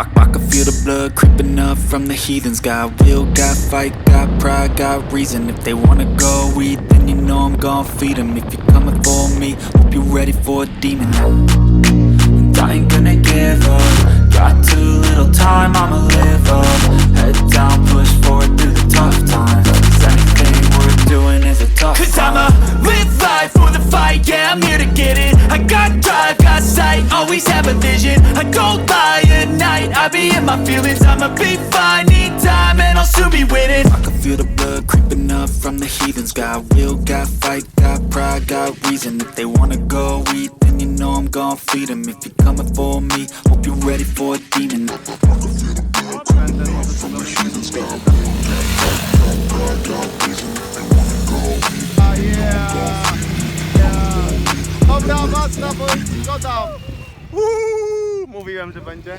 I, I can feel the blood creeping up from the heathens. Got will, got fight, got pride, got reason. If they wanna go eat, then you know I'm gon' feed 'em. If you're coming for me, hope you're ready for a demon. And I ain't gonna give up. Got too little time, I'ma live up. Head down, push forward through the tough times. 'Cause anything we're doing is a tough Cause time. I'ma live life for the fight, yeah, I'm here to get it I got drive, got sight, always have a vision I go by at night, I be in my feelings I'ma be fine, need time, and I'll soon be winning I can feel the blood creeping up from the heathens. Got will, got fight, got pride, got reason. If they wanna go eat, then you know I'm gon' feed 'em. If you're coming for me, hope you're ready for a demon. Dobra, mocno, bo co tam? Uuu, mówiłem, że będzie.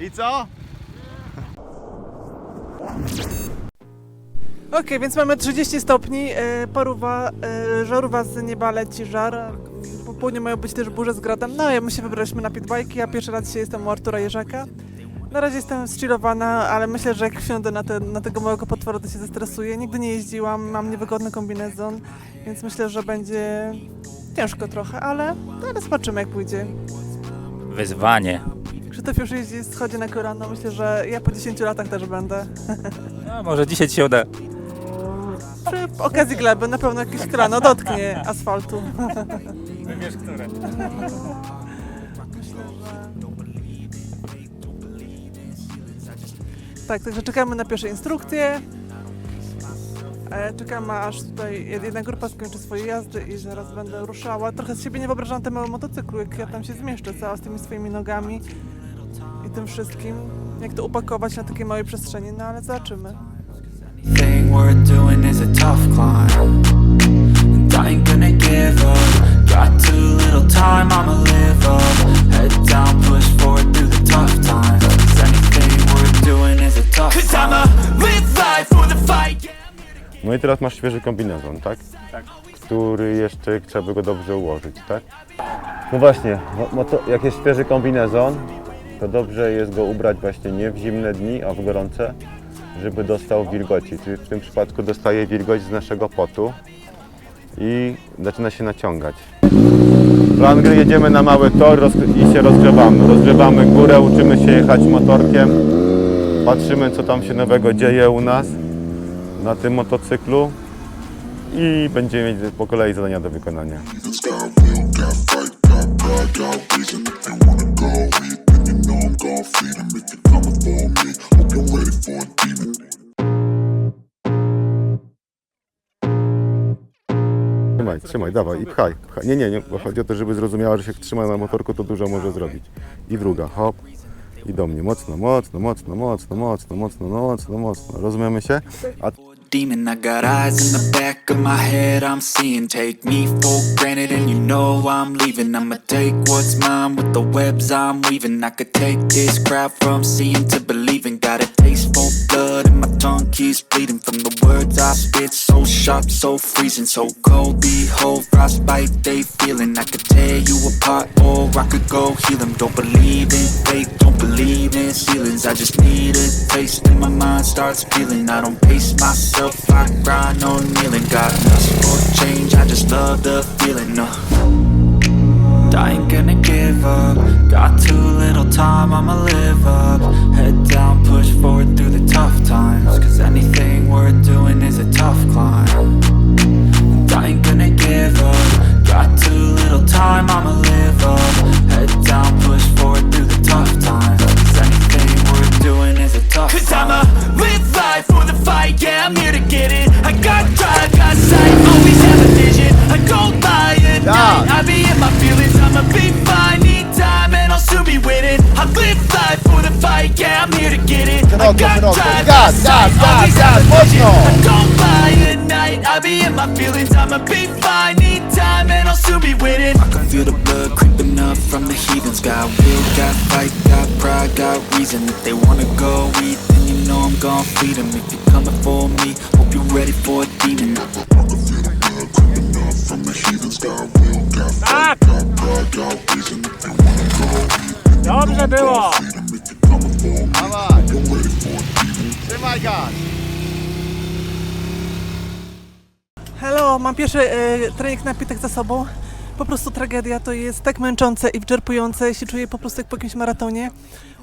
I co? Okej, więc mamy 30 stopni, e, paruwa, e, żarówa z nieba leci żar. Po południu mają być też burze z gradem. No, ja my się wybraliśmy na pitbajki, ja pierwszy raz dzisiaj jestem u Artura Jerzaka. Na razie jestem zchillowana, ale myślę, że jak wsiądę na, te, na tego małego potwora, to się zestresuję. Nigdy nie jeździłam, mam niewygodny kombinezon, więc myślę, że będzie ciężko trochę, ale, no, ale zobaczymy jak pójdzie. Wyzwanie. Krzysztof już jeździ, schodzi na kolano, myślę, że ja po 10 latach też będę. No, może dzisiaj ci się uda. Przy okazji gleby na pewno jakieś kolano dotknie asfaltu. Wybierz które. Tak, także czekamy na pierwsze instrukcje. E, Czekamy aż tutaj jedna grupa skończy swoje jazdy i zaraz będę ruszała. Trochę z siebie nie wyobrażam temu motocyklu, jak ja tam się zmieszczę cała z tymi swoimi nogami tym wszystkim. Jak to upakować na takiej małej przestrzeni, no ale zobaczymy. Thing worth doing is a tough climb. And I ain't gonna give up. Got too little time, I'ma live up. Head down, push forward through the tough times. 'Cause anything worth doing is a tough Cause climb. I'ma live life for the fight, yeah No i teraz masz świeży kombinezon, tak? Tak. Który jeszcze trzeba by go dobrze ułożyć, tak? No właśnie, no, no to jak jest świeży kombinezon, to dobrze jest go ubrać właśnie nie w zimne dni, a w gorące, żeby dostał wilgoci. Czyli w tym przypadku dostaje wilgoć z naszego potu i zaczyna się naciągać. Plan gry jedziemy na mały tor i się rozgrzewamy. Rozgrzewamy górę, uczymy się jechać motorkiem, patrzymy co tam się nowego dzieje u nas na tym motocyklu i będziemy mieć po kolei zadania do wykonania. It's got will, got fight, got pride, got reason. If you wanna go eat, then you know I'm gon' feed 'em. If you're coming for me, hope you're ready for a demon. Trzymaj, trzymaj, dawaj i pchaj, pchaj. Nie, nie, nie, bo chodzi o to, żeby zrozumiała, że się trzyma na motorku, to dużo może zrobić. I druga, hop. I do mnie, mocno, mocno, mocno, mocno, mocno, mocno, no mocno, mocno. Rozumiemy się? A demon. I got eyes in the back of my head, I'm seeing. Take me for granted, and you know I'm leaving. I'ma take what's mine with the webs I'm weaving. I could take this crowd from seeing to believing. Got a taste for blood, and my tongue keeps bleeding I. So sharp, so freezing, so cold. Behold, frostbite they feeling. I could tear you apart, or I could go heal 'em. Don't believe in fate, don't believe in ceilings. I just need a taste, and my mind starts peeling. I don't pace myself, I grind on kneeling. Got lust for change, I just love the feeling. No. I ain't gonna give up. Got too little time, I'ma live up. Head down, push forward through the tough times. Cause anything worth doing have a gaz, vision mocno. I go by at night, I be in my feelings I'ma be fine, need time, and I'll soon be winning I can feel the blood creeping up from the heathens. Got will, got fight, got pride, got reason. If they wanna go eat, then you know I'm gon' feed 'em. If you're coming for me, hope you're ready for a demon. From the heathens, got will, got fight, got pride, got reason. If you wanna go eat, then you know I'm gon' co, pierwszy e, trening na pitach za sobą. Po prostu tragedia, to jest tak męczące i wyczerpujące, ja się czuję po prostu jak po jakimś maratonie.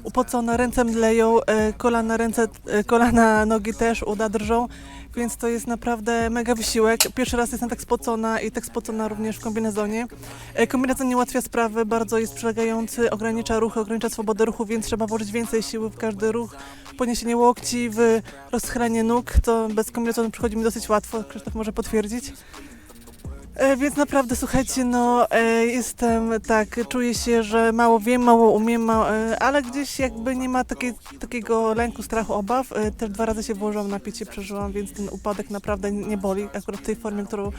Upocona, ręce mdleją, e, kolana, ręce, e, kolana, nogi też, uda drżą, więc to jest naprawdę mega wysiłek. Pierwszy raz jestem tak spocona i tak spocona również w kombinezonie. E, kombinezon nie ułatwia sprawy, bardzo jest przylegający, ogranicza ruchy, ogranicza swobodę ruchu, więc trzeba włożyć więcej siły w każdy ruch. Podniesienie łokci, w rozchylenie nóg, to bez kombinezonu przychodzi mi dosyć łatwo, Krzysztof może potwierdzić. E, Więc naprawdę, słuchajcie, no e, jestem tak, czuję się, że mało wiem, mało umiem, ma, e, ale gdzieś jakby nie ma takiego lęku, strachu, obaw. E, Też dwa razy się włożyłam na picie, przeżyłam, więc ten upadek naprawdę nie boli, akurat w tej formie, którą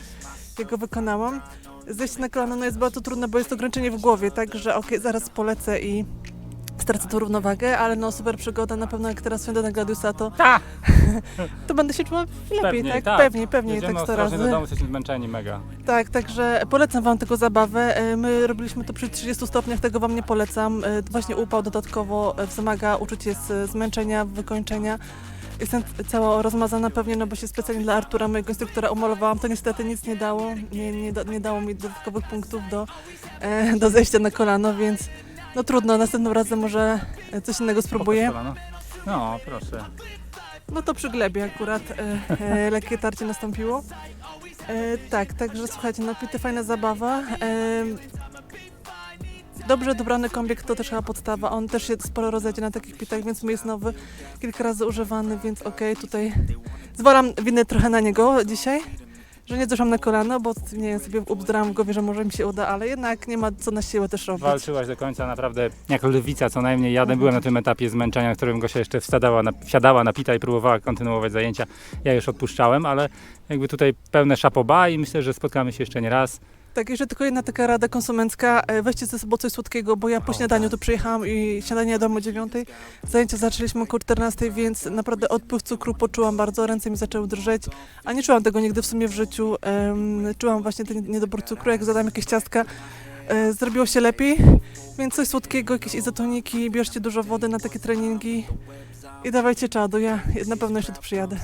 jego wykonałam. Zejście na kolano no jest bardzo trudne, bo jest ograniczenie w głowie, także zaraz polecę i stracę tą równowagę, ale no super przygoda, na pewno jak teraz wsiądę na Gladiusa, to, Tak! to będę się czuła lepiej, tak? tak. Pewnie, pewnie, Jedziemy tak 100 ostrożnie razy. do domu, jesteśmy zmęczeni mega. Tak, także polecam Wam tego zabawę. E, My robiliśmy to przy 30 stopniach, tego Wam nie polecam. E, Właśnie upał dodatkowo e, wzmaga uczucie z zmęczenia, wykończenia. Jestem cała rozmazana pewnie, no bo się specjalnie dla Artura, mojego instruktora, umalowałam. To niestety nic nie dało. Nie, nie, da- nie dało mi dodatkowych punktów do, e, do zejścia na kolano, więc no trudno, następnym razem może coś innego spróbuję. Pokaż kolano. No, proszę. No to przy glebie akurat e, e, lekkie tarcie nastąpiło. E, tak, także słuchajcie, napity fajna zabawa. E, dobrze dobrany kombiek to też chyba podstawa. On też się sporo rozejdzie na takich pitach, więc mój jest nowy, kilka razy używany, więc okej, tutaj zwalam winę trochę na niego dzisiaj. Że nie zeszłam na kolano, bo nie wiem, sobie ubzdrałam w głowie, że może mi się uda, ale jednak nie ma co na siłę też robić. Walczyłaś do końca naprawdę jak lwica co najmniej. Ja byłem na tym etapie zmęczenia, w którym Gosia jeszcze wsiadała na, wsiadała na pita i próbowała kontynuować zajęcia. Ja już odpuszczałem, ale jakby tutaj pełne szapoba i myślę, że spotkamy się jeszcze nie raz. Tak, jeszcze tylko jedna taka rada konsumencka. E, Weźcie ze sobą coś słodkiego, bo ja po śniadaniu tu przyjechałam i śniadanie jadłam o 9. Zajęcia zaczęliśmy około 14, więc naprawdę odpływ cukru poczułam bardzo, ręce mi zaczęły drżeć, a nie czułam tego nigdy w sumie w życiu. Czułam właśnie ten niedobór cukru, jak zadałam jakieś ciastka, e, zrobiło się lepiej, więc coś słodkiego, jakieś izotoniki, bierzcie dużo wody na takie treningi i dawajcie czadu, ja na pewno jeszcze tu przyjadę.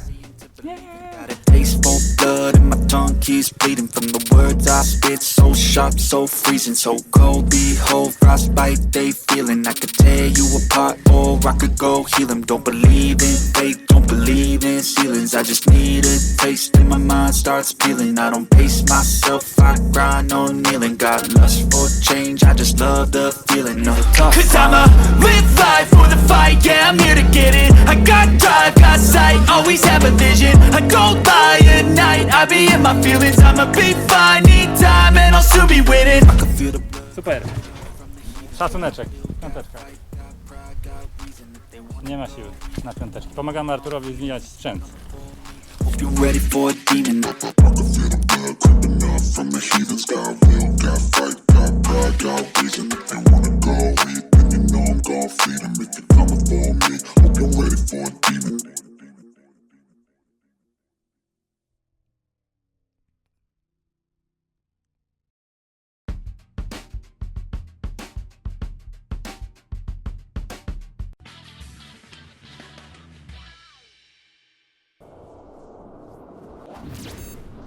Taste for blood and my tongue keeps bleeding from the words I spit. So sharp, so freezing, so cold. Behold, frostbite they feeling. I could tear you apart or I could go heal 'em. Don't believe in fate, don't believe in ceilings. I just need a taste and my mind starts peeling. I don't pace myself, I grind on kneeling. Got lust for change, I just love the feeling of. Cause I'ma live life for the fight, yeah, I'm here to I'ma be fine, need time and I'll soon be with it Super. Szacuneczek. Piąteczka. Nie ma siły na piąteczki. Pomagamy Arturowi zmieniać sprzęt. Hope you're ready for a demon Got reason, if you wanna go, you know I'm gon' feed if coming for me.